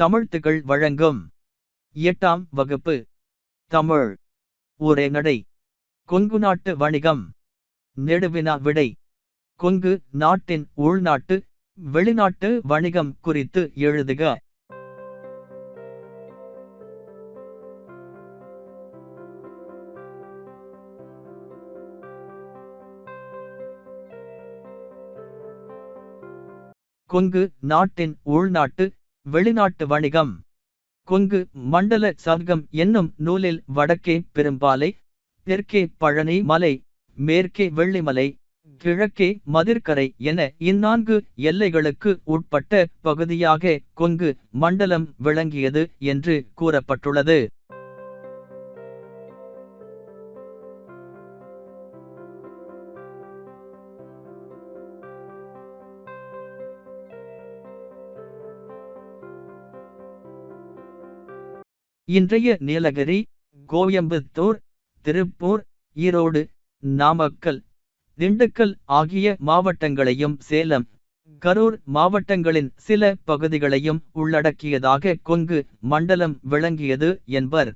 தமிழ்த்துகள் வழங்கும். எட்டாம் வகுப்பு. தமிழ். ஒரே நடை கொங்கு நாட்டு வணிகம். நெடுவினா விடை. கொங்கு நாட்டின் உள்நாட்டு வெளிநாட்டு வணிகம் குறித்து எழுதுக. கொங்கு நாட்டின் உள்நாட்டு வெளிநாட்டு வணிகம். கொங்கு மண்டல சர்க்கம் என்னும் நூலில் வடக்கே பெரும்பாலை தெற்கே பழனி மலை மேற்கே வெள்ளிமலை கிழக்கே மதிர்கரை என இந்நான்கு எல்லைகளுக்கு உட்பட்ட பகுதியாக கொங்கு மண்டலம் விளங்கியது என்று கூறப்பட்டுள்ளது. இன்றைய நீலகிரி கோயம்புத்தூர் திருப்பூர் ஈரோடு நாமக்கல் திண்டுக்கல் ஆகிய மாவட்டங்களையும் சேலம் கரூர் மாவட்டங்களின் சில பகுதிகளையும் உள்ளடக்கியதாக கொங்கு மண்டலம் விளங்கியது என்பர்.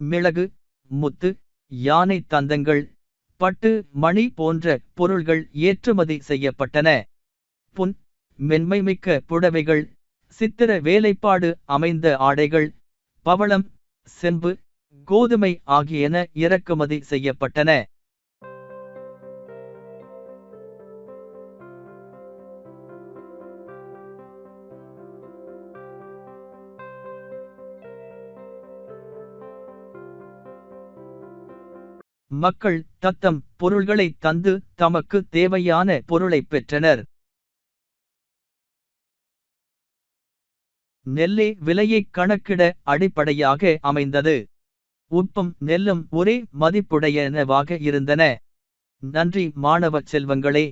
மிளகு முத்து யானை தந்தங்கள் பட்டு மணி போன்ற பொருள்கள் ஏற்றுமதி செய்யப்பட்டன. புன் மென்மைமிக்க புடவைகள் சித்திர வேலைப்பாடு அமைந்த ஆடைகள் பவளம் செம்பு கோதுமை ஆகியன இறக்குமதி செய்யப்பட்டன. மக்கள் தத்தம் பொருள்களை தந்து தமக்கு தேவையான பொருளை பெற்றனர். நெல்லே விலையைக் கணக்கிட அடிப்படையாக அமைந்தது. உப்பும் நெல்லும் ஒரே மதிப்புடையனவாக இருந்தன. நன்றி மாணவ செல்வங்களே!